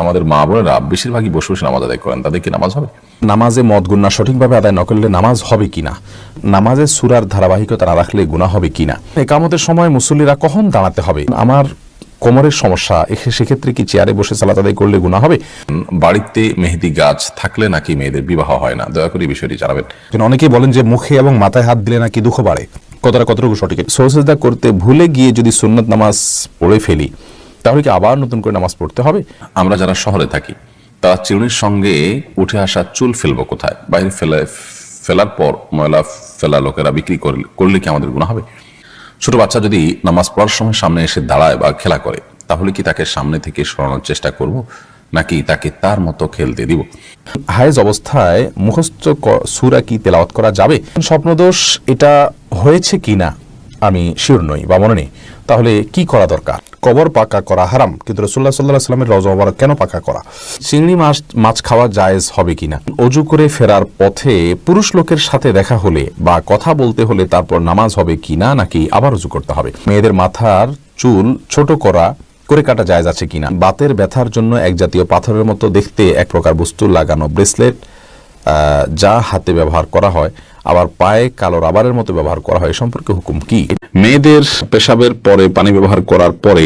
আমাদের মা বোনেরা বেশিরভাগই বসে বসে নামাজ আদায় করেন। তাদের কি নামাজ হবে? নামাজে মদ গুণা সঠিকভাবে আদায় না করলে নামাজ হবে কিনা? নামাজে সুরার ধারাবাহিকতা না রাখলে গুণা হবে কিনা? একামতের সময় মুসল্লিরা কখন দাঁড়াতে হবে? আমার কোমরের সমস্যা সেক্ষেত্রে কি চেয়ারে বসে সালাত আদায় করলে গুণা হবে? বাড়িতে মেহেদি গাছ থাকলে নাকি মেয়েদের বিবাহ হয় না? দয়া করে বিষয়টি জানাবেন। কিন্তু অনেকেই বলেন যে মুখে এবং মাথায় হাত দিলে নাকি দুঃখ বাড়ে। কতটা কতটুকু সঠিক? সোসেজদা করতে ভুলে গিয়ে যদি সুন্নত নামাজ পড়ে ফেলি তাহলে কি আবার নতুন করে নামাজ পড়তে হবে? আমরা যারা শহরে থাকি তারা চিরুনির সঙ্গে উঠে আসা চুল ফেলব কোথায়? বাইরে ফেলে ফেলার পর ময়লা ফেলা লোকেরা বিক্রি করলে কি আমাদের গুণা হবে? ছোট বাচ্চা যদি নামাজ পড়ার সময় সামনে এসে দাঁড়ায় বা খেলা করে তাহলে কি তাকে সামনে থেকে সরানোর চেষ্টা করব নাকি তাকে তার মতো খেলতে দিব? হায়েজ অবস্থায় মুখস্থ সুরা কি তেলাওয়াত করা যাবে? স্বপ্নদোষ এটা হয়েছে কিনা? আমি শিওর নই বা মনে নেই। তাহলে কি করা দরকার? কবর পাকা করা হারাম। কিন্তু রসুল্লাহ সাল্লাহ সাল্লামের রজ মোবারক কেন পাকা করা? চিংড়ি মাছ মাছ খাওয়া জায়েজ হবে কিনা? অজু করে ফেরার পথে পুরুষ লোকের সাথে দেখা হলে বা কথা বলতে হলে তারপর নামাজ হবে কিনা নাকি আবার অজু করতে হবে? মেয়েদের মাথার চুল ছোট করা, করে কাটা জায়েজ আছে কিনা? বাতের ব্যথার জন্য এক জাতীয় পাথরের মতো দেখতে এক প্রকার বস্তু লাগানো ব্রেসলেট যা হাতে ব্যবহার করা হয়। আবার পায়ে কালো রাবারের মতো ব্যবহার করা হয়। সম্পর্কে হুকুম কি? মেয়েদের পেশাবের পরে পানি ব্যবহার করার পরে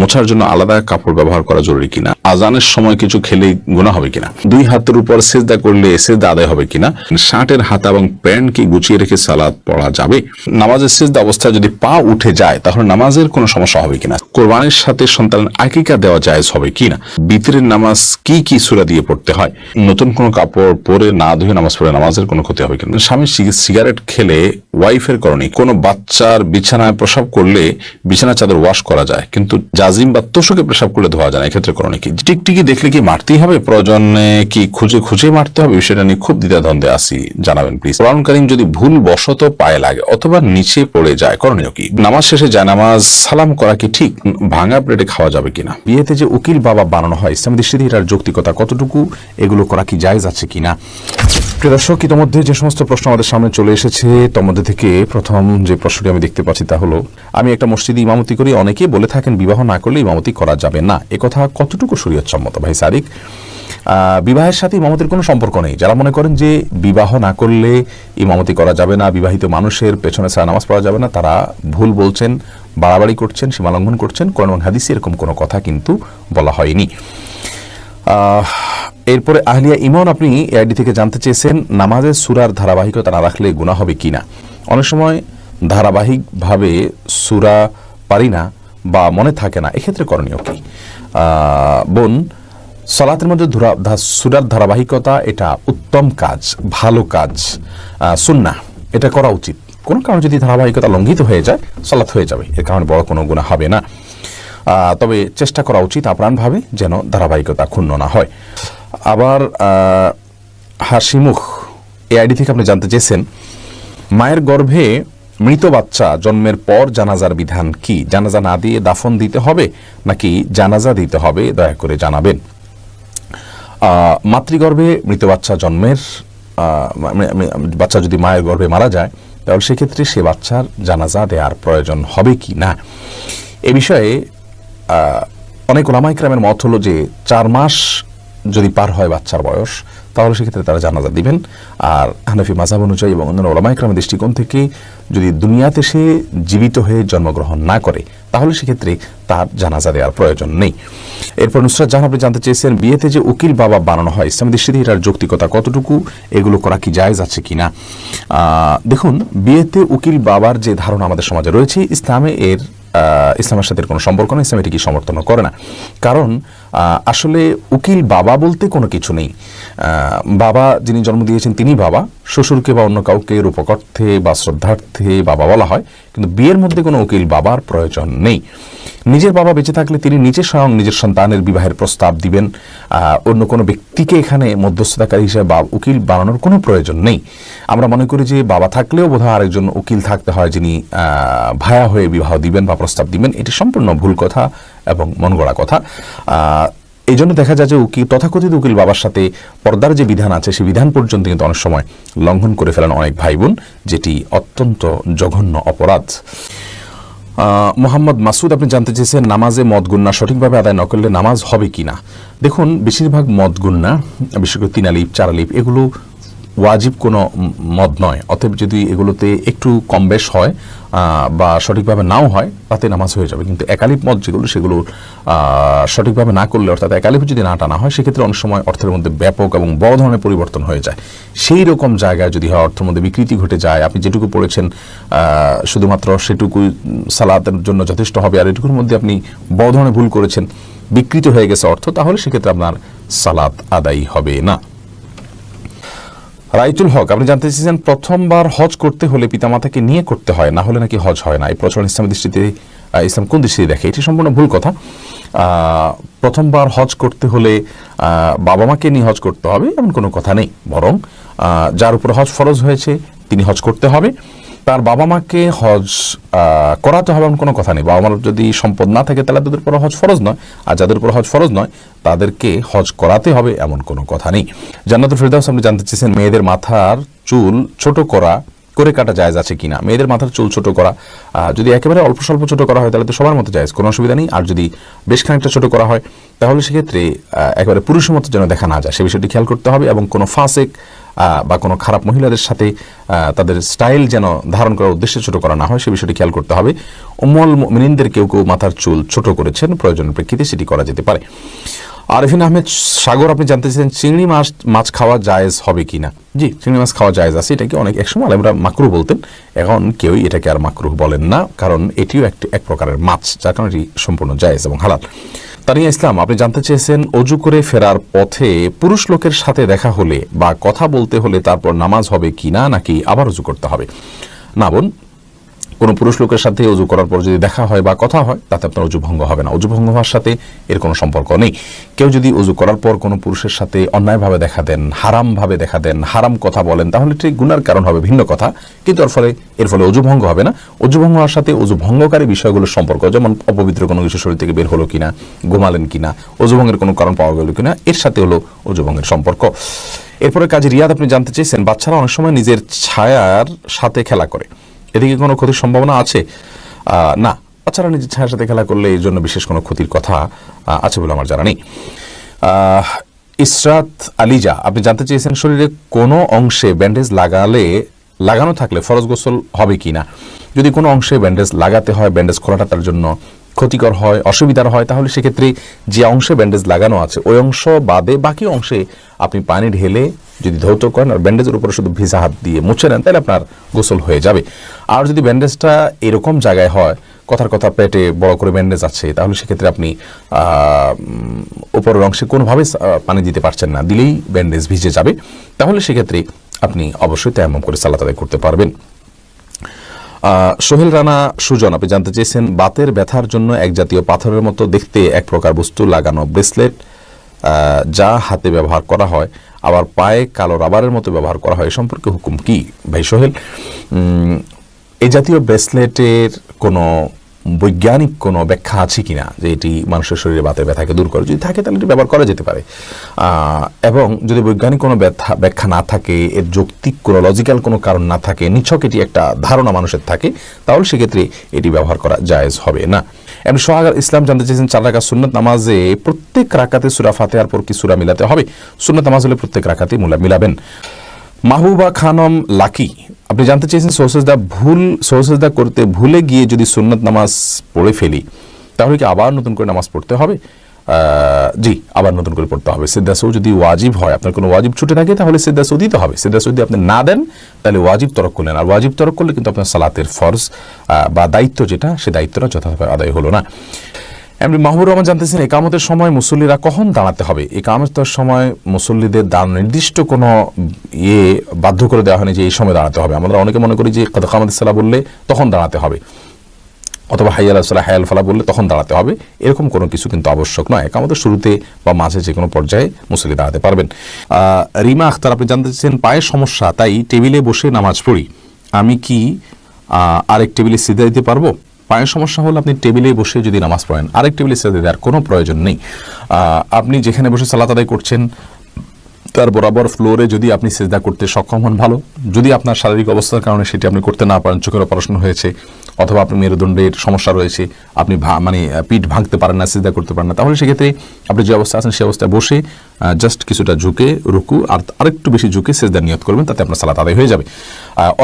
মোছার জন্য আলাদা কাপড় ব্যবহার করা জরুরি কিনা? আজানের সময় কিছু খেলে গুণা হবে কিনা? দুই হাতের উপর সেজদা করলে সেজদা আদায় হবে কিনা? শার্টের হাতা এবং প্যান্ট কি গুছিয়ে রেখে সালাদ পড়া যাবে? নামাজের সেজদা অবস্থায় যদি পা উঠে যায়, তাহলে নামাজের কোনো সমস্যা হবে কিনা? কোরবানির সাথে সন্তানের আকিকা দেওয়া জায়েজ হবে কিনা? বিতরের নামাজ কি কি সুরা দিয়ে পড়তে হয়? নতুন কোনো কাপড় পরে না ধুয়ে নামাজ পড়ে নামাজের কোনো ক্ষতি হবে কিনা? স্বামী সিগারেট খেলে ওয়াইফের করণী কোনো বাচ্চার বিছানায় প্রসাব করলে বিছানা চাদর ওয়াশ করা যায়, কিন্তু জাজিম বা তোষকে প্রসাব করলে ধোয়া যায় না, এক্ষেত্রে করণী কি টিকটিকি দেখলে কি মারতেই হবে? প্রয়োজনে কি খুঁজে খুঁজে মারতে হবে? বিষয়টা নিয়ে খুব দ্বিধাদ্বন্দ্বে আসি জানাবেন প্লিজ কোরআন কারিম যদি ভুল বশত পায়ে লাগে অথবা নিচে পড়ে যায়, করণীয় কি? নামাজ শেষে যায়, নামাজ সালাম করা কি ঠিক? ভাঙা প্লেটে খাওয়া যাবে কিনা? বিয়েতে যে উকিল বাবা বানানো হয়, ইসলাম দৃষ্টিতে এটার যৌক্তিকতা কতটুকু? এগুলো করা কি জায়েজ আছে কিনা? দর্শক, ইতোমধ্যে যে সমস্ত প্রশ্ন আমাদের সামনে চলে এসেছে মধ্যে থেকে প্রথম যে প্রশ্নটি আমি দেখতে পাচ্ছি তা হলো, আমি একটা মসজিদে ইমামতি করি অনেকে বলে থাকেন বিবাহ না করলে ইমামতি করা যাবে না। একথা কতটুকু শরীয়তসম্মত? ভাই সারিক বিবাহের সাথে ইমামতির কোনো সম্পর্ক নেই। যারা মনে করেন যে বিবাহ না করলে ইমামতি করা যাবে না, বিবাহিত মানুষের পেছনে সারা নামাজ পড়া যাবে না, তারা ভুল বলছেন, বাড়াবাড়ি করছেন সীমালঙ্ঘন করছেন কোন হাদিসে এরকম কোনো কথা কিন্তু বলা হয়নি। এরপরে আহলিয়া ইমন, আপনি এআইডি থেকে জানতে চেয়েছেন, নামাজের সুরার ধারাবাহিকতা না রাখলে গুণা হবে কিনা? অনেক সময় ধারাবাহিকভাবে সুরা পারি না বা মনে থাকে না এক্ষেত্রে করণীয় কি? বোন সলাতের মধ্যে সুরার ধারাবাহিকতা এটা উত্তম কাজ ভালো কাজ আহ, সুন্নাহ এটা করা উচিত। কোনো কারণে যদি ধারাবাহিকতা লঙ্ঘিত হয়ে যায় সলাৎ হয়ে যাবে এর কারণে বড় কোনো গুণা হবে না। তবে চেষ্টা করা উচিত আপ্রাণভাবে যেন ধারাবাহিকতা ক্ষুণ্ণ না হয়। আবার হাসিমুখ এ আইডি থেকে আপনি জানতে চেয়েছেন মায়ের গর্ভে মৃত বাচ্চা জন্মের পর জানাজার বিধান কি? জানাজা না দিয়ে দাফন দিতে হবে নাকি জানাজা দিতে হবে? দয়া করে জানাবেন। মাতৃগর্ভে মৃত বাচ্চা জন্মের মানে- বাচ্চা যদি মায়ের গর্ভে মারা যায়, তাহলে সেক্ষেত্রে সে বাচ্চার জানাজা দেওয়ার প্রয়োজন হবে কি না? এ বিষয়ে অনেক ওলামাইক্রামের মত হলো যে চার মাস যদি পার হয় বাচ্চার বয়স তাহলে সেক্ষেত্রে তারা জানাজা দিবেন। আর হানাফি মাজাব অনুযায়ী এবং অন্যান্য ওলামাইক্রামের দৃষ্টিকোণ থেকে যদি দুনিয়াতে সে জীবিত হয়ে জন্মগ্রহণ না করে, তাহলে সেক্ষেত্রে তার জানাজা দেওয়ার প্রয়োজন নেই। এরপর নুসরাত জাহান আপনি জানতে চেয়েছেন, বিয়েতে যে উকিল বাবা বানানো হয়, ইসলাম দৃষ্টিতে এটার যৌক্তিকতা কতটুকু, এগুলো করা কি জায়েজ আছে কি না দেখুন, বিয়েতে উকিল বাবার যে ধারণা আমাদের সমাজে রয়েছে, ইসলামে এর ইসলামের সাথে কোনো সম্পর্ক নেই, ইসলাম এটিকে সমর্থন করে না। কারণ আসলে উকিল বাবা বলতে কোনো কিছু নেই। বাবা যিনি জন্ম দিয়েছেন তিনি বাবা। শ্বশুরকে বা অন্য কাউকে রূপকর্থে বা শ্রদ্ধার্থে বাবা বলা হয়। কিন্তু বিয়ের মধ্যে কোনো উকিল বাবার প্রয়োজন নেই। নিজের বাবা বেঁচে থাকলে তিনি নিজে স্বয়ং নিজের সন্তানের বিবাহের প্রস্তাব দিবেন। অন্য কোনো ব্যক্তিকে এখানে মধ্যস্থতাকারী হিসেবে বা উকিল বানানোর কোনো প্রয়োজন নেই। আমরা মনে করি যে বাবা থাকলেও বোধহয় আরেকজন উকিল থাকতে হয় যিনি ভায়া হয়ে বিবাহ দিবেন বা প্রস্তাব দিবেন। এটি সম্পূর্ণ ভুল কথা। এবং মন গড়া কথা। এই জন্য দেখা যায় যে উকিল তথাকথিত উকিল বাবার সাথে পর্দার যে বিধান আছে সেই বিধান পর্যন্ত কিন্তু অনেক সময় লঙ্ঘন করে ফেলেন অনেক ভাই বোন যেটি অত্যন্ত জঘন্য অপরাধ। মোহাম্মদ মাসুদ, আপনি জানতে চেয়েছেন নামাজে মদ গুন্না সঠিকভাবে আদায় না করলে নামাজ হবে কি না দেখুন, বেশিরভাগ মদ গুন্না বিশেষ করে তিন আলিপ চার আলিপ এগুলো ওয়াজিব কোনো মদ নয়। অতএব যদি এগুলোতে একটু কম বেশ হয় বা সঠিকভাবে নাও হয়, তাতে নামাজ হয়ে যাবে। কিন্তু একালিপ মদ যেগুলো, সেগুলো সঠিকভাবে না করলে, অর্থাৎ একালিপ যদি না টানা হয়, সেক্ষেত্রে অনেক সময় অর্থের মধ্যে ব্যাপক এবং বড় ধরনের পরিবর্তন হয়ে যায়। সেই রকম জায়গায় যদি হয়, অর্থের মধ্যে বিকৃতি ঘটে যায়, আপনি যেটুকু পড়েছেন শুধুমাত্র সেটুকু সালাতের জন্য যথেষ্ট হবে, আর এটুকুর মধ্যে আপনি বড় ধরনের ভুল করেছেন, বিকৃত হয়ে গেছে অর্থ, তাহলে সেক্ষেত্রে আপনার সালাত আদায়ী হবে না। রাইতুল হক, আপনি জানতে চেয়েছেন প্রথমবার হজ করতে হলে পিতামাতাকে নিয়ে করতে হয়, না হলে নাকি হজ হয় না? এই প্রচলন ইসলামের দৃষ্টিতে ইসলাম কোন দৃষ্টিতে দেখে? এটি সম্পূর্ণ ভুল কথা। প্রথমবার হজ করতে হলে বাবা মাকে নিয়ে হজ করতে হবে, এমন কোনো কথা নেই। বরং যার উপর হজ ফরজ হয়েছে, তিনি হজ করতে হবে। তার বাবা মাকে হজ করাতে হবে এমন কোনো কথা নেই। বাবা মার যদি সম্পদ না থাকে, তাহলে তাদের উপর হজ ফরজ নয়। আর যাদের উপর হজ ফরজ নয়, তাদেরকে হজ করাতে হবে এমন কোনো কথা নেই। জান্নাতুল ফেরদাউস আপনি জানতে চেয়েছেন, মেয়েদের মাথার চুল ছোট করা করে কাটা জায়জ আছে কিনা? মেয়েদের মাথার চুল ছোট করা যদি একেবারে অল্প স্বল্প ছোট করা হয়, তাহলে তো সবার মতো জায়েজ, কোনো অসুবিধা নেই। আর যদি বেশ খানিকটা ছোট করা হয়, তাহলে সেক্ষেত্রে একেবারে পুরুষের মতো যেন দেখা না যায়। সে বিষয়টি খেয়াল করতে হবে এবং কোনো ফাসেক বা কোনো খারাপ মহিলাদের সাথে তাদের স্টাইল যেন ধারণ করার উদ্দেশ্যে ছোট করা না হয়, সে বিষয়টি খেয়াল করতে হবে। উম্মল মিনিনদের কেউ কেউ মাথার চুল ছোট করেছেন, প্রয়োজনের প্রেক্ষিতে সেটি করা যেতে পারে। আরিফিন আহমেদ, সাগর, আপনি জানতে চাইছেন চিংড়ি মাছ মাছ খাওয়া জায়েজ হবে কিনা? জি, চিংড়ি মাছ খাওয়া জায়েজ আছে, এটাকে অনেক একসময় আমরা মাকরু বলতেন। এখন কেউই এটাকে আর মাকরু বলেন না, কারণ এটিও একটি, এক প্রকারের মাছ, যার কারণে এটি সম্পূর্ণ জায়েজ এবং হালাল। তানিয়া ইসলাম, আপনি জানতে চেয়েছেন অজু করে ফেরার পথে পুরুষ লোকের সাথে দেখা হলে বা কথা বলতে হলে তারপর নামাজ হবে কিনা নাকি আবার অজু করতে হবে? না বোন কোনো পুরুষ লোকের সাথে অজু করার পর যদি দেখা হয় বা কথা হয়, তাতে আপনার অজু ভঙ্গ হবে না। অজু ভঙ্গ হওয়ার সাথে এর কোনো সম্পর্ক নেই। কেউ যদি অজু করার পর কোনো পুরুষের সাথে অন্যায়ভাবে দেখা দেন, হারামভাবে দেখা দেন, হারাম কথা বলেন, তাহলে ঠিক গুনার কারণ হবে ভিন্ন কথা। কিন্তু এর ফলে এর ফলে অজু ভঙ্গ হবে না। অজু ভঙ্গ হওয়ার সাথে অজু ভঙ্গকারী বিষয়গুলোর সম্পর্ক, যেমন অপবিত্র কোনো কিছু শরীর থেকে বের হলো কিনা, ঘুমালেন কিনা, অজু ভঙ্গের কোনো কারণ পাওয়া গেল কিনা, এর সাথে হলো অজু ভঙ্গের সম্পর্ক। এরপরে কাজী রিয়াদ, আপনি জানতে চেয়েছেন, বাচ্চারা অনেক সময় নিজের ছায়ার সাথে খেলা করে। এদিকে কোনো ক্ষতির সম্ভাবনা আছে? না। আচ্ছা নিজের ছায়ার সাথে খেলা করলে এই জন্য বিশেষ কোনো ক্ষতির কথা আছে বলে আমার জানা নেই। ইসরাত আলিজা, আপনি জানতে চেয়েছেন শরীরে কোনো অংশে ব্যান্ডেজ লাগালে, লাগানো থাকলে ফরজ গোসল হবে কি না যদি কোনো অংশে ব্যান্ডেজ লাগাতে হয়, ব্যান্ডেজ খোলাটা তার জন্য ক্ষতিকর হয়, অসুবিধার হয়, তাহলে সেক্ষেত্রে যে অংশে ব্যান্ডেজ লাগানো আছে, ওই অংশ বাদে বাকি অংশে আপনি পানি ঢেলে যদি ধৌত করেন আর ব্যান্ডেজের উপরে শুধু ভিজা হাত দিয়ে মুছে নেন, তাহলে আপনার গোসল হয়ে যাবে। আর যদি ব্যান্ডেজটা এরকম জায়গায় হয়, কথার কথা পেটে বড় করে ব্যান্ডেজ আছে, তাহলে সেক্ষেত্রে আপনি উপরের অংশে কোনোভাবে পানি দিতে পারছেন না, দিলেই ব্যান্ডেজ ভিজে যাবে। তাহলে সেক্ষেত্রে আপনি অবশ্যই তেমন করে সালাত আদায় করতে পারবেন। সোহেল রানা, সুজন, আপনি জানতে চেয়েছেন, বাতের ব্যথার জন্য এক জাতীয় পাথরের মতো দেখতে এক প্রকার বস্তু, লাগানো ব্রেসলেট যা হাতে ব্যবহার করা হয়, আবার পায়ে কালো রাবারের মতো ব্যবহার করা হয়। এ সম্পর্কে হুকুম কি? ভাই সোহেল এই জাতীয় ব্রেসলেটের কোনো বৈজ্ঞানিক কোনো ব্যাখ্যা আছে কি না যে এটি মানুষের শরীরে বাতের ব্যথাকে দূর করে, যদি থাকে তাহলে এটি ব্যবহার করা যেতে পারে। এবং যদি বৈজ্ঞানিক কোনো ব্যথা ব্যাখ্যা না থাকে, এর যৌক্তিক কোনো লজিক্যাল কোনো কারণ না থাকে, নিছক এটি একটা ধারণা মানুষের থাকে, তাহলে সেক্ষেত্রে এটি ব্যবহার করা জায়েজ হবে না। এমনি সোহাগ ইসলাম জানতে চেয়েছেন, চার রাখা সুন্নত নামাজে প্রত্যেক রাকাতে সুরা ফাতেহার পর কি সুরা মিলাতে হবে? সুন্নত নামাজ হলে প্রত্যেক রাকাতে মুলা মিলাবেন। মাহবুবা খানম লাকি আপনি জানতে চেয়েছেন সোসেজদা ভুল সোসেজদা করতে ভুলে গিয়ে যদি সুন্নত নামাজ পড়ে ফেলি, তাহলে কি আবার নতুন করে নামাজ পড়তে হবে? জি, আবার নতুন করে পড়তে হবে। সিদ্ধাসও যদি ওয়াজিব হয়, আপনার কোনো ওয়াজিব ছুটে থাকে, তাহলে সিদ্ধাসও দিতে হবে। সিদ্ধাসও যদি আপনি না দেন, তাহলে ওয়াজিব তরক করলেন। আর ওয়াজিব তরক করলে কিন্তু আপনার সালাতের ফরজ বা দায়িত্ব যেটা, সে দায়িত্বটা যথাযথ আদায় হলো না। এমনি মাহবুর রহমান জানতেছেন, একামতের সময় মুসল্লিরা কখন দাঁড়াতে হবে? একামতের সময় মুসল্লিদের দাঁড় নির্দিষ্ট কোনো ইয়ে বাধ্য করে দেওয়া হয়নি যে এই সময় দাঁড়াতে হবে। আমরা অনেকে মনে করি যে কামাদ সালা বললে তখন দাঁড়াতে হবে। অথবা হাইয়াল সাল্লাহ হায়াল ফালা বললে তখন দাঁড়াতে হবে। এরকম কোনো কিছু কিন্তু আবশ্যক নয়। একামতের শুরুতে বা মাঝে যে কোনো পর্যায়ে মুসল্লি দাঁড়াতে পারবেন। রিমা আখতার, আপনি জানতে চাচ্ছেন পায়ের সমস্যা, তাই টেবিলে বসে নামাজ পড়ি। আমি কি আরেক টেবিলে সিধা দিতে পারব? পায়ের সমস্যা হলে আপনি টেবিলে বসে যদি নামাজ পড়েন, আরেক টেবিলে সেজে দেওয়ার কোনো প্রয়োজন নেই। আপনি যেখানে বসে সালাত আদায় করছেন, তার বরাবর ফ্লোরে যদি আপনি সেজদা করতে সক্ষম হন, ভালো। যদি আপনার শারীরিক অবস্থার কারণে সেটি আপনি করতে না পারেন, চোখের অপারেশন হয়েছে অথবা আপনি মেরুদণ্ডের সমস্যা রয়েছে, আপনি মানে পিঠ ভাঙতে পারেন না সিদ্ধা করতে পারেন না, তাহলে সেক্ষেত্রে আপনি যে অবস্থা আছেন সেই অবস্থায় বসে জাস্ট কিছুটা ঝুঁকে রুকু আর আরেকটু বেশি ঝুঁকে সেজদা নিয়ত করবেন, তাতে আপনার সালাত আদায় হয়ে যাবে।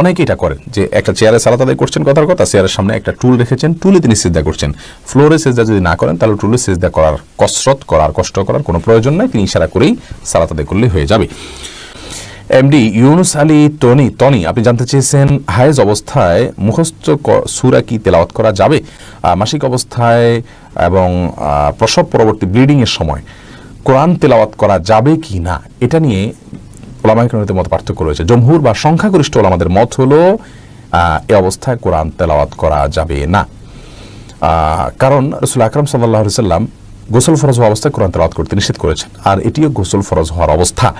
অনেকে এটা করেন যে একটা চেয়ারে সালাত আদায় করছেন, কথার কথা, চেয়ারের সামনে একটা টুল রেখেছেন, টুলে তিনি সিজদা করছেন। ফ্লোরে সেজদা যদি না করেন, তাহলে টুলে সেজদা করার কসরত, করার কষ্ট করার কোনো প্রয়োজন নাই, তিনি ইশারা করেই সালাত আদায় করলে হয়ে যাবে। MD Yunus Ali Tony Tony আপনি জানতে চেয়েছেন হায়েজ অবস্থায় মুখস্থ সূরা কি তেলাওয়াত করা যাবে? মাসিক অবস্থায় এবং প্রসব পরবর্তী ব্লিডিং এর সময় কোরআন তেলাওয়াত করা যাবে কি না? এটা নিয়ে ওলামাইকরণের মত পার্থক্য রয়েছে। জমহুর বা সংখ্যাগরিষ্ঠ ওলামাদের মত হলো এ অবস্থায় কোরআন তেলাওয়াত করা যাবে না। কারণ রসুল আকরম সাল্লাহ সাল্লাম গোসল ফরজ হওয়া অবস্থায় কোরআন তালাত করতে নিষেধ করেছেন। আর এটিও গোসল ফরজ হওয়ার অবস্থা।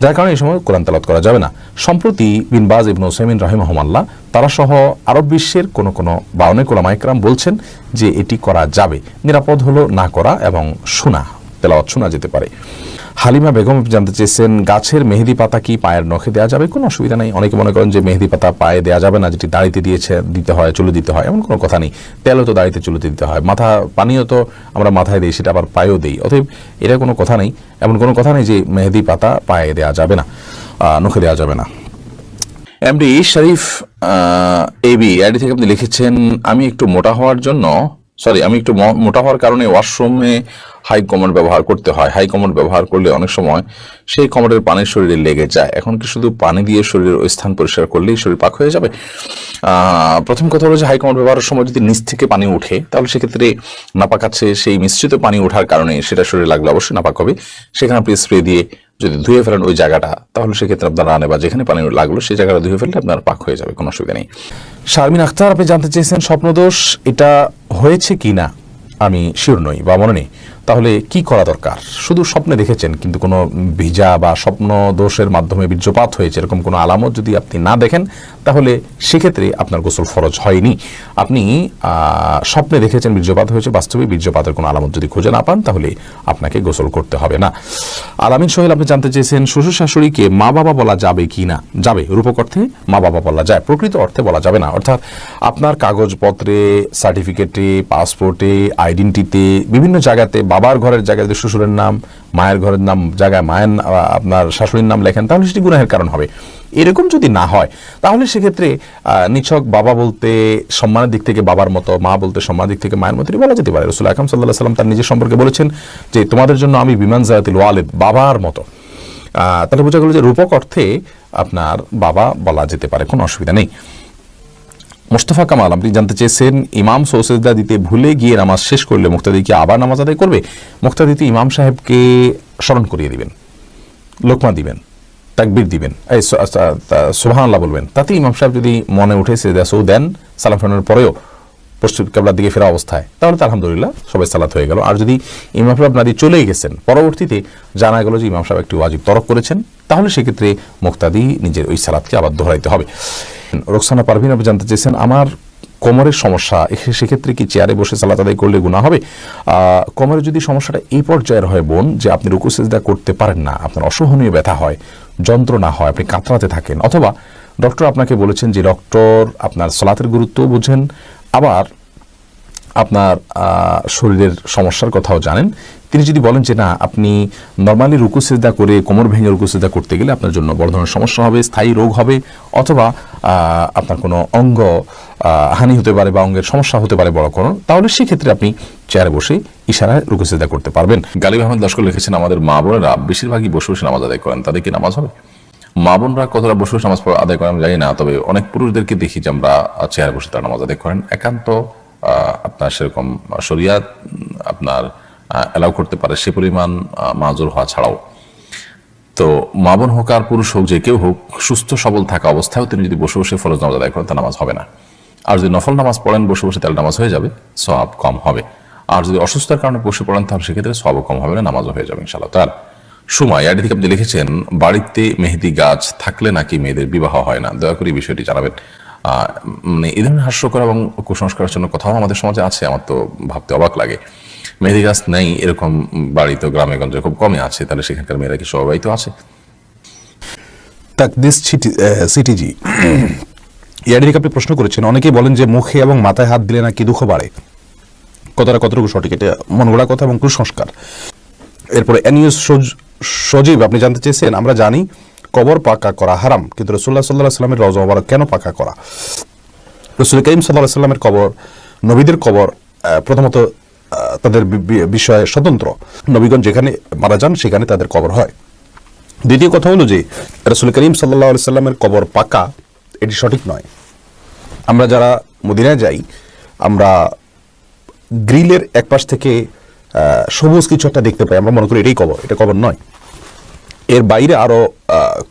যার কারণে এই সময় কোরআন তালাত করা যাবে না। সম্প্রতি বিনবাজ ইবন ওসাইমিন রাহিমহমাল্লাহ তারা সহ আরব বিশ্বের কোনো কোনো বা অনেক ওলামাইকরাম বলছেন যে এটি করা যাবে। নিরাপদ হলো না করা এবং শোনা, তেলাওয়াত শোনা যেতে পারে। হালিমা বেগম জানতে চেয়েছেন গাছের মেহেদি পাতা কি পায়ের নখে দেওয়া যাবে? কোনো অসুবিধা নেই। অনেকে মনে করেন যে মেহেদি পাতা পায়ে দেওয়া যাবে না, যেটি দাড়িতে দিয়েছে, দিতে হয়, চুলে দিতে হয়, এমন কোনো কথা নেই। তেলও তো দাড়িতে চুলে দিতে হয়। মাথা পানিও তো আমরা মাথায় দিই, সেটা আবার পায়েও দিই। অতএব এটা কোনো কথা নেই। এমন কোনো কথা নেই যে মেহেদি পাতা পায়ে দেওয়া যাবে না নখে দেওয়া যাবে না। এমডি শরীফ এবি আইডি থেকে আপনি লিখেছেন, আমি একটু মোটা হওয়ার জন্য সরি আমি একটু মোটা হওয়ার কারণে ওয়াশরুমে হাই কমোড ব্যবহার করতে হয়। হাই কমোড ব্যবহার করলে অনেক সময় সেই কমোডের পানি শরীরে লেগে যায়। এখন কি শুধু পানি দিয়ে শরীরের ওই স্থান পরিষ্কার করলেই শরীর পাক হয়ে যাবে? প্রথম কথা হলো যে হাই কমোড ব্যবহারের সময় যদি নিচ থেকে পানি উঠে তাহলে সেক্ষেত্রে নাপাক আছে সেই মিশ্রিত পানি ওঠার কারণে সেটা শরীরে লাগলে অবশ্যই নাপাক হবে। সেখানে আপনি স্প্রে দিয়ে যদি ধুয়ে ফেলেন ওই জায়গাটা, তাহলে সেক্ষেত্রে আপনার রানে বা যেখানে পানি লাগল সেই জায়গাটা ধুয়ে ফেললে আপনার পাক হয়ে যাবে, কোনো অসুবিধা নেই। শারমিন আখতার, আপনি জানতে চেয়েছেন স্বপ্নদোষ, এটা হয়েছে কি না আমি শিওর নই বা মনে নেই। তাহলে কি করা দরকার? শুধু স্বপ্নে দেখেছেন, কিন্তু কোনো ভিজা বা স্বপ্ন দোষের মাধ্যমে বীর্যপাত হয়েছে, এরকম কোনো আলামত যদি আপনি না দেখেন, তাহলে সেক্ষেত্রে আপনার গোসল ফরজ হয়নি। আপনি স্বপ্নে দেখেছেন বীর্যপাত হয়েছে, বাস্তবে বীর্যপাতের কোনো আলামত যদি খুঁজে না পান, তাহলে আপনাকে গোসল করতে হবে না। আলামিন সোহেল, আপনি জানতে চেয়েছেন, শ্বশুর শাশুড়িকে মা বাবা বলা যাবে কি না? যাবে রূপক অর্থে মা বাবা বলা যায়, প্রকৃত অর্থে বলা যাবে না। অর্থাৎ আপনার কাগজপত্রে, সার্টিফিকেটে, পাসপোর্টে আইডেন্টিতে বিভিন্ন জায়গাতে বাবার ঘরের জায়গায় যদি শ্বশুরের নাম, মায়ের ঘরের নাম, জায়গায় মায়ের আপনার শাশুড়ির নাম লেখেন, তাহলে সেটি গুনাহের কারণ হবে। এরকম যদি না হয়, তাহলে সেক্ষেত্রে নিছক বাবা বলতে সম্মানের দিক থেকে বাবার মতো, মা বলতে সম্মানের দিক থেকে মায়ের মতো বলা যেতে পারে। রসুল আকরম সাল্লাহ সাল্লাম তার নিজের সম্পর্কে বলেছেন যে, তোমাদের জন্য আমি বিমান জায়াতিল ওয়ালেদ, বাবার মতো। তাহলে বোঝা গেল যে রূপক অর্থে আপনার বাবা বলা যেতে পারে, কোনো অসুবিধা নেই। মোস্তফা কামাল, আপনি জানতে চেয়েছেন, ইমাম সৌসেদা দিতে ভুলে গিয়ে নামাজ শেষ করলে মুক্তাদি কি আবার নামাজ আদায় করবে? মুক্তাদিতে ইমাম সাহেবকে স্মরণ করিয়ে দিবেন, লোকমা দিবেন, তাকবির দিবেন সোহান আল্লাহ বলবেন। তাতে ইমাম সাহেব যদি মনে উঠে সেদা সৌ দেন, সালাম ফেরানোর পরেও পশ্চিম কেবলার দিকে ফেরা অবস্থায় তাহলে তো আলহামদুলিল্লাহ সবাই সালাত হয়ে গেল। আর যদি ইমাম সাহেব আপনাদের চলেই গেছেন পরবর্তীতে জানা গেল যে ইমাম সাহেব একটি ওয়াজিব তরক করেছেন তাহলে সেক্ষেত্রে মুক্তাদি নিজের ওই সালাদকে আবার দোহরাইতে হবে। রোকসানা পারভিন আপনি জানতে চেয়েছেন আমার কোমরের সমস্যা সেক্ষেত্রে কি চেয়ারে বসে সালাত আদায় করলে গুণা হবে? আহ, কোমরের যদি সমস্যাটা এই পর্যায়ের হয় বোন যে আপনি রুকু সেজদা করতে পারেন না আপনার অসহনীয় ব্যথা হয় যন্ত্রণা হয় আপনি কাতরাতে থাকেন অথবা ডক্টর আপনাকে বলেছেন যে ডক্টর আপনার সলাতের গুরুত্ব বুঝেন আবার আপনার শরীরের সমস্যার কথাও জানেন। তিনি যদি বলেন যে, না, আপনি নর্মালি রুকু সেজদা করে কোমর ভেঙে রুকু সেজদা করতে গেলে আপনার জন্য বড় ধরনের সমস্যা হবে, স্থায়ী রোগ হবে, অথবা আপনার কোনো অঙ্গ হানি হতে পারে বা অঙ্গের সমস্যা হতে পারে বড় কোনো, তাহলে সেক্ষেত্রে আপনি চেয়ারে বসে ইশারায় রুকু সেজদা করতে পারবেন। গালিব আহমেদ লস্কর লিখেছেন, আমাদের মা বোনেরা বেশিরভাগই বসে বসে নামাজ আদায় করেন। তাদের কি নামাজ হবে? মা বোনরা কতটা বসে নামাজ পড়া- আদায় করেন জানি না, তবে অনেক পুরুষদেরকে দেখি যে আমরা চেয়ারে বসে তারা নামাজ আদায় করেন। একান্ত আপনার সেরকম শরিয়াত আপনার অ্যালাউ করতে পারে সে পরিমাণ মাজুর হওয়া ছাড়াও। তো মা বোন হোক আর পুরুষ হোক, যে কেউ হোক, সুস্থ সবল থাকা অবস্থায়ও তিনি যদি বসে বসে ফরজ নামাজ আদায় করেন তা নামাজ হবে না। আর যদি নফল নামাজ পড়েন, বসে বসে তাহলে নামাজ হয়ে যাবে সব কম হবে। আর যদি অসুস্থতার কারণে বসে পড়েন, তাহলে সেক্ষেত্রে সব কম হবে না, নামাজও হয়ে যাবে ইনশাল্লাহ তার সময় আইডি থেকে আপনি লিখেছেন, বাড়িতে মেহেদি গাছ থাকলে নাকি মেয়েদের বিবাহ হয় না? দয়া করে বিষয়টি জানাবেন। মানে এই ধরনের হাস্যকর এবং কুসংস্কারের জন্য কথাও আমাদের সমাজে আছে, আমার তো ভাবতে অবাক লাগে। মেহেদি গাছ নেই, এরকম বাড়ি তো গ্রামে গঞ্জে খুব কমই আছে, তাহলে সেখানকার মেয়েরা কি সবাই তো আছে? সিটিজি ইয়ারি থেকে আপনি প্রশ্ন করেছেন, অনেকেই বলেন যে মুখে এবং মাথায় হাত দিলে নাকি দুঃখ বাড়ে। কতটা কতটুকু সঠিক, এটা মন গড়া কথা এবং কুসংস্কার। এরপরে এনিউস সজীব, আপনি জানতে চেয়েছেন, আমরা জানি কবর পাকা করা হারাম, কিন্তু রসুল্লাহ সাল্লাহ সাল্লামের রজা মোবারক কেন পাকা করা? রসুল করিম সাল্লাহ সাল্লামের কবর, নবীদের কবর প্রথমত তাদের বিষয়ে স্বতন্ত্র। নবীগণ যেখানে মারা যান, সেখানে তাদের কবর হয়। দ্বিতীয় কথা হলো যে, রসুল করিম সাল্লাহ সাল্লামের কবর পাকা, এটি সঠিক নয়। আমরা যারা মদিনায় যাই, আমরা গ্রিলের এক পাশ থেকে সবুজ কিছু একটা দেখতে পাই। আমরা মনে করি এটাই কবর, এটা কবর নয়। এর বাইরে আরও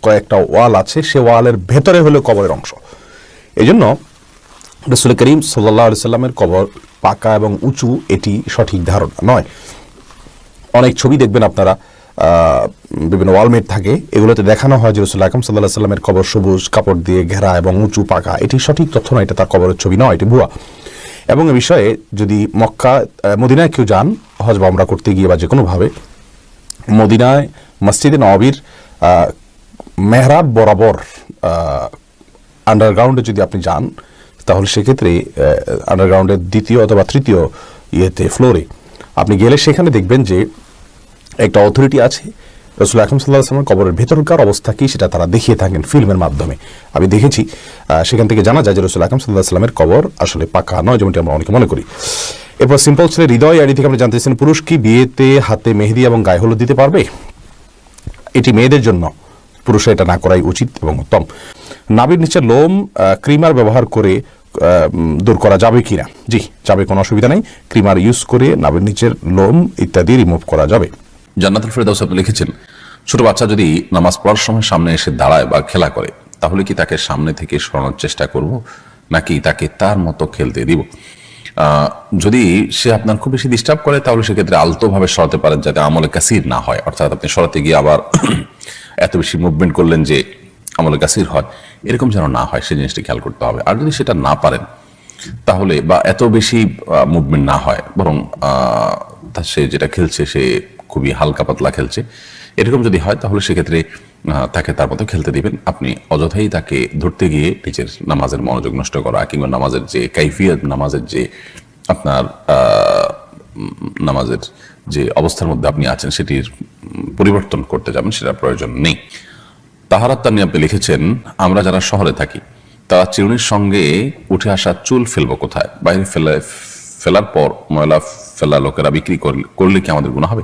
কয়েকটা ওয়াল আছে, সে ওয়ালের ভেতরে হলো কবরের অংশ। এই জন্য রসুল করিম সাল্লাহ সাল্লামের কবর পাকা এবং উঁচু, এটি সঠিক ধারণা নয়। অনেক ছবি দেখবেন আপনারা বিভিন্ন ওয়ালমেট থাকে, এগুলোতে দেখানো হয় যে রসুল আকরম সাল্লাহ সাল্লামের কবর সবুজ কাপড় দিয়ে ঘেরা এবং উঁচু পাকা। এটি সঠিক তথ্য নয়, এটা তার কবরের ছবি নয়, এটি ভুয়া। এবং এ বিষয়ে যদি মক্কা মদিনায় কেউ যান হজ বা করতে গিয়ে বা যে কোনোভাবে মদিনায় মসজিদে নবির মেহরাব বরাবর আন্ডারগ্রাউন্ডে যদি আপনি যান, তাহলে সেক্ষেত্রে আন্ডারগ্রাউন্ডের দ্বিতীয় অথবা তৃতীয় ইয়েতে ফ্লোরে আপনি গেলে সেখানে দেখবেন যে একটা অথরিটি আছে। রসুল আকরম সাল্লাহ আসলামের কবরের ভেতরকার অবস্থা কি সেটা তারা দেখিয়ে থাকেন ফিল্মের মাধ্যমে। আমি দেখেছি সেখান থেকে জানা যায় যে রসুল আকরম সাল্লাহ আসলামের কবর আসলে পাকা নয় যেমনটি আমরা অনেকে মনে করি। এরপর সিম্পল ছেলে হৃদয় আইডি থেকে আপনি জানতে চাইছেন পুরুষ কি বিয়েতে হাতে মেহেদি এবং গায়ে হলুদ দিতে পারবে? এটি মেয়েদের জন্য, পুরুষের এটা না করাই উচিত এবং উত্তম। নাভির নিচে লোম ক্রিমার ব্যবহার করে দূর করা যাবে কিনা? জি, যাবে, কোনো অসুবিধা নেই। ক্রিমার ইউজ করে নাভির নিচের লোম ইত্যাদি রিমুভ করা যাবে। জান্নাতুল ফেরদাউস আপনি লিখেছেন, ছোট বাচ্চা যদি নামাজ পড়ার সময় সামনে এসে দাঁড়ায় বা খেলা করে, তাহলে কি তাকে সামনে থেকে সরানোর চেষ্টা করব, নাকি তাকে তার মতো খেলতে দিব? যদি সে আপনার খুব বেশি ডিস্টার্ব করে, তাহলে সেক্ষেত্রে আলতোভাবে সরাতে পারেন যাতে আমলে কাসির না হয়। অর্থাৎ আপনি সরাতে গিয়ে আবার এত বেশি মুভমেন্ট করলেন যে আমলে কাসির হয়। এরকম যেন না হয় সেই জিনিসটি খেয়াল করতে হবে। আর যদি সেটা না পারেন, তাহলে বা এত বেশি মুভমেন্ট না হয়, বরং সে যেটা খেলছে সে খুবই হালকা পাতলা খেলছে। এরকম যদি হয়, তাহলে সেক্ষেত্রে তাকে তার মতো খেলতে দিবেন। আপনি অযথাই তাকে ধরতে গিয়ে নিজের নামাজের মনোযোগ নষ্ট করা কিংবা নামাজের যে কাইফিয়ত, নামাজের যে আপনার নামাজের যে অবস্থার মধ্যে আপনি আছেন, সেটির পরিবর্তন করতে যাবেন, সেটার প্রয়োজন নেই। তাহারাত তানি আপনি লিখেছেন, আমরা যারা শহরে থাকি, তারা চিরুনির সঙ্গে উঠে আসা চুল ফেলব কোথায়? বাইরে ফেলে, ফেলার পর ময়লা ফেলা লোকেরা বিক্রি করলে- কি আমাদের গুণা হবে?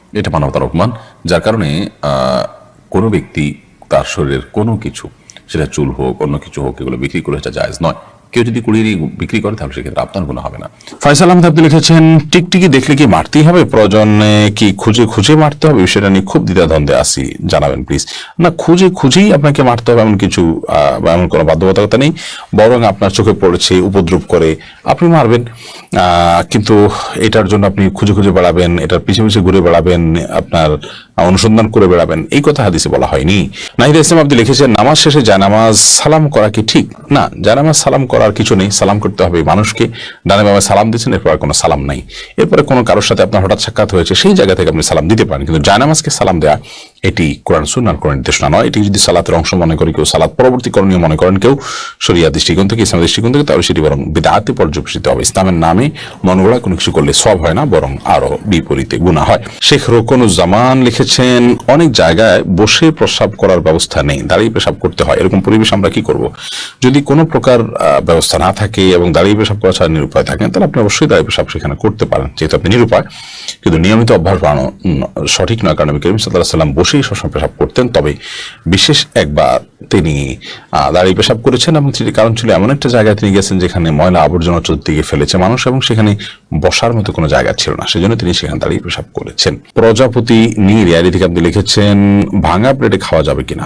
এটা মানবতার অপমান, যার কারণে কোনো ব্যক্তি তার শরীরের কোনো কিছু, সেটা চুল হোক, অন্য কিছু হোক, এগুলো বিক্রি করে সেটা জায়জ নয়। কেউ যদি নিয়ে বিক্রি করে, তাহলে সেক্ষেত্রে আপনার কোনো হবে না। ফয়সাল আহমেদ, আপনি লিখেছেন, টিকটিকি দেখলে কি মারতেই হবে? প্রয়োজনে কি খুঁজে খুঁজে মারতে হবে? বিষয়টা নিয়ে খুব দ্বিধাদ্বন্দ্বে আসি জানাবেন প্লিজ না, খুঁজে খুঁজেই আপনাকে মারতে হবে এমন কিছু এমন কোনো বাধ্যবাধকতা নেই। বরং আপনার চোখে পড়েছে, উপদ্রব করে আপনি মারবেন। কিন্তু এটার জন্য আপনি খুঁজে খুঁজে বেড়াবেন, এটার পিছে পিছে ঘুরে বেড়াবেন, আপনার অনুসন্ধান করে বেড়াবেন। এই কথা হাদিসে বলা হয়নি। নাহিদ ইসলাম আব্দি লিখেছেন, নামাজ শেষে জানামাজ সালাম করা কি ঠিক? না, জানামাজ সালাম করার কিছু নেই, সালাম করতে হবে মানুষকে। ডানে বামে সালাম দিচ্ছেন এরপর কোনো সালাম নাই। এরপরে কোনো কারোর সাথে আপনার হঠাৎ সাক্ষাৎ হয়েছে, সেই জায়গা থেকে আপনি সালাম দিতে পারেন। কিন্তু জানামাজকে সালাম দেওয়া এটি কোরআন সুন্নার কোরআন নির্দেশনা নয়। এটি যদি সালাতের অংশ মনে করে কেউ সালাত পরবর্তী করণীয় মনে করেন কেউ শরিয়া দৃষ্টিকোণ থেকে ইসলামের দৃষ্টিকোণ থেকে তাহলে সেটি বরং বিদাতে পর্যবেসিত হবে। ইসলামের নামে মনগড়া কোনো কিছু করলে সব হয় না বরং আরও বিপরীতে গুণা হয়। শেখ রোকনুজ্জামান লিখেছেন অনেক জায়গায় বসে প্রস্রাব করার ব্যবস্থা নেই দাঁড়িয়ে পেশাব করতে হয়। এরকম পরিবেশ আমরা কি করব? যদি কোনো প্রকার ব্যবস্থা না থাকে এবং দাঁড়িয়ে পেশাব করা ছাড়া নিরুপায় থাকেন তাহলে আপনি অবশ্যই দাঁড়িয়ে পেশাব সেখানে করতে পারেন যেহেতু আপনি নিরুপায়। কিন্তু নিয়মিত অভ্যাস উম, সঠিক নয় কারণ নবী করিম সাল্লাহ সাল্লাম বসেই সবসময় পেশাব করতেন। তবে বিশেষ একবার তিনি দাঁড়িয়ে পেশাব করেছেন এবং সেটি কারণ ছিল এমন একটা জায়গায় তিনি গেছেন যেখানে ময়লা আবর্জনা চতুর্দিকে ফেলেছে মানুষ এবং সেখানে বসার মতো কোনো জায়গা ছিল না। সেজন্য তিনি সেখানে দাঁড়িয়ে পেশাব করেছেন। প্রজাপতি নিয়ে ইয়ারি থেকে আপনি লিখেছেন, ভাঙা প্লেটে খাওয়া যাবে কিনা?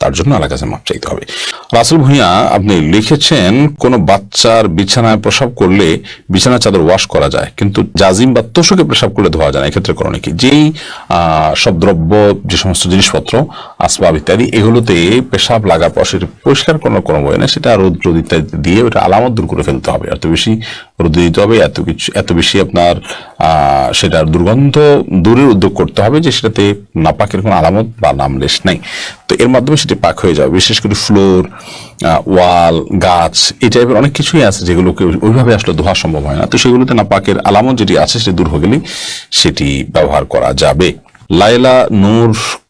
তার জন্য আল্লাহ কাছে মাপ চাইতে হবে। রাসুল ভূঁইয়া, আপনি লিখেছেন, কোন বাচ্চার বিছানায় প্রসাব করলে বিছানা চাদর ওয়াশ করা যায়, কিন্তু জাজিম বা তোষকে প্রসাব করলে ধোয়া যায় না, এক্ষেত্রে করণীয় কি? যেই সব দ্রব্য, যে সমস্ত জিনিসপত্র, আসবাব ইত্যাদি, এগুলোতে পেশাব লাগার পর সেটা পরিষ্কার করার কোনো বই না, সেটা রোদ রোদ ইত্যাদি দিয়ে ওটা আলামত দূর করে ফেলতে হবে। এত বেশি রোদ দিতে হবে, এত কিছু, এত বেশি আপনার সেটার দুর্গন্ধ দূরের উদ্যোগ করতে হবে যে সেটাতে নাপাকের কোনো আলামত বা নামলেশ নেই। তো এর মাধ্যমে সেটি পাক হয়ে যাবে, বিশেষ করে ফ্লোর ওয়াল, গাছ, এই টাইপের অনেক কিছুই আছে যেগুলোকে ওইভাবে আসলে ধোয়া সম্ভব হয় না। তো সেগুলোতে নাপাকের আলামত যেটি আছে সেটি দূর হয়ে গেলেই সেটি ব্যবহার করা যাবে। লাইলা নূর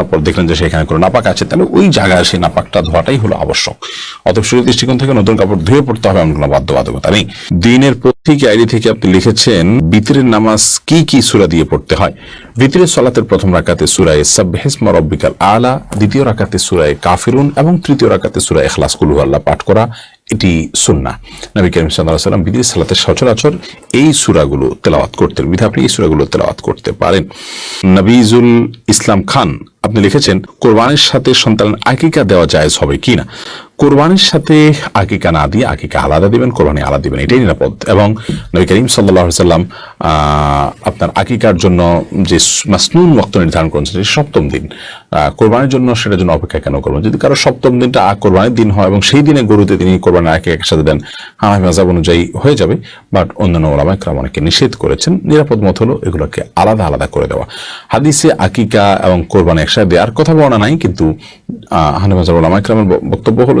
কেনার পর দেখলেন যে সেখানে কোনো নাপাক আছে, তাহলে ওই জায়গায় সেই নাপাকটা ধোয়াটাই হলো আবশ্যক। অতএব সেই দৃষ্টিকোণ থেকে নতুন কাপড় ধুয়ে পড়তে হবে এমন কোনো বাধ্যবাধকতা নেই। দিনের প্রত্যেক আইডি থেকে আপনি লিখেছেন, বিতরের নামাজ কি কি সুরা দিয়ে পড়তে হয়? বিতরের সলাতের প্রথম রাকাতে সুরায় সাবহেসমা রব্বিকাল আলা, দ্বিতীয় রাকাতে সুরায় কাফিরুন এবং তৃতীয় রাকাতে সুরায় এখলাস কুলু আল্লাহ পাঠ করা এটি সুন্না নবী করিম সাল্লাহ সাল্লাম বিদেশ সালাতে সচরাচর এই সুরাগুলো তেলাওয়াত করতেন। বিধা আপনি এই সুরাগুলো তেলাওয়াত করতে পারেন। নবীজুল ইসলাম খান, আপনি লিখেছেন, কোরবানের সাথে সন্তান আকিকা দেওয়া জায়েজ হবে কি না? কোরবানির সাথে আকিকা না দিয়ে আকিকা আলাদা দিবেন, কোরবানি আলাদা দিবেন, এটাই নিরাপদ। এবং নবী করিম সাল্লাহ সাল্লাম আপনার আকিকার জন্য যে মাসনুন ওয়াক্ত নির্ধারণ করেছেন, সেটি সপ্তম দিন। কোরবানির জন্য সেটার জন্য অপেক্ষা কেন করবেন? যদি কারও সপ্তম দিনটা কোরবানির দিন হয় এবং সেই দিনে গরুতে তিনি কোরবানির আগে একসাথে দেন হানাফি মাজাব অনুযায়ী হয়ে যাবে। বাট অন্যান্য ওলামা একরাম অনেকে নিষেধ করেছেন, নিরাপদ মত হলো এগুলোকে আলাদা আলাদা করে দেওয়া। হাদিসে আকিকা এবং কোরবানি একসাথে দেওয়ার কথা বলা নাই, কিন্তু হানাফি মাজাব ওলামা একরামের বক্তব্য হলো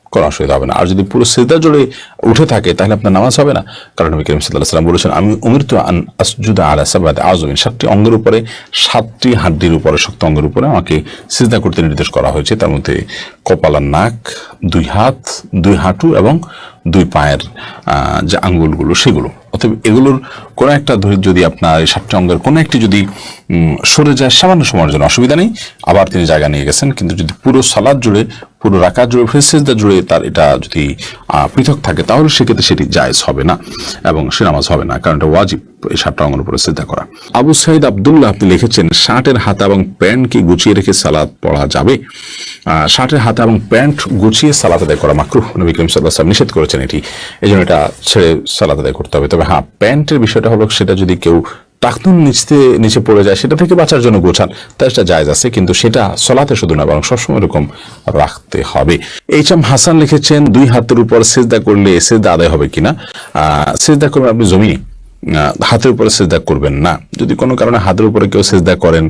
কোনো অসুবিধা হবে না। আর যদি পুরো সেজদা জুড়ে উঠে থাকে, তাহলে আপনার নামাজ হবে না। কারণ নবী করিম সাল্লাহ সাল্লাম বলেছেন, আমি উমির তো আন আসজুদা আলা সাবাদ আজমিন সাতটি অঙ্গের উপরে, সাতটি হাড্ডির উপরে, শক্ত অঙ্গের উপরে আমাকে সিদ্ধা করতে নির্দেশ করা হয়েছে। তার মধ্যে কপালার নাক, দুই হাত, দুই হাঁটু এবং দুই পায়ের যে আঙ্গুলগুলো, সেগুলো। অতএব এগুলোর কোনো একটা ধরে যদি আপনার সাতটি অঙ্গের কোনো একটি যদি সরে যায়, সামান্য সময়ের জন্য অসুবিধা নেই। আবার তিনি জায়গা নিয়ে গেছেন, কিন্তু যদি পুরো সালাদ জুড়ে, পুরো রাকাত জুড়ে ফেসেজদা জুড়ে তার এটা যদি পৃথক থাকে, তাহলে সেক্ষেত্রে সেটি জায়েজ হবে না এবং সে নামাজ হবে না, কারণ এটা ওয়াজিব এই সাতটা অঙ্গের উপরে সিদ্ধা করা। আবু সাইদ আবদুল্লাহ, আপনি লিখেছেন, শার্টের হাতা এবং প্যান্টকে গুছিয়ে রেখে সালাদ পড়া যাবে? শার্টের হাতা এবং প্যান্ট গুছিয়ে সালাত আদায় করা মাকরুহ। নবী করিম সাল্লাহ নিষেধ করেছেন। এটি এই জন্য এটা ছেড়ে সালাত আদায় করতে হবে। তবে হ্যাঁ প্যান্টের বিষয়টা হলো সেটা যদি কেউ টাকনুন নিচে নিচে পড়ে যায় সেটা থেকে বাঁচার জন্য গোছান। তা সেটা জায়জ আছে কিন্তু সেটা সলাতে শুধু না বরং সবসময় এরকম রাখতে হবে। এইচ এম হাসান লিখেছেন দুই হাতের উপর সেজদা করলে সেজদা আদায় হবে কিনা? সেজদা করবেন আপনি আহ, হাতের উপরে সেজদা করবেন না। যদি কোনো কারণে হাতের উপরে কেউ সেজদা করেন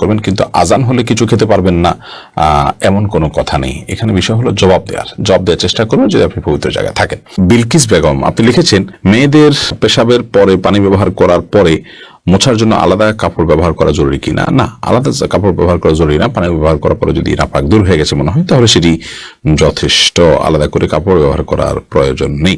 করবেন, কিন্তু আজান হলে কিছু খেতে পারবেন না এমন কোনো কথা নেই। এখানে বিষয় হলো জবাব দেওয়ার। জবাব দেওয়ার চেষ্টা করবেন যদি আপনি পবিত্র জায়গায় থাকেন। বিলকিস বেগম, আপনি লিখেছেন, মেয়েদের পেশাবের পরে পানি ব্যবহার করার পরে মোছার জন্য আলাদা কাপড় ব্যবহার করা জরুরি কিনা? না, আলাদা কাপড় ব্যবহার করা জরুরি না। পানি ব্যবহার করার পরে যদি নাপাক দূর হয়ে গেছে মনে হয়, তাহলে সেটি যথেষ্ট। আলাদা করে কাপড় ব্যবহার করার প্রয়োজন নেই।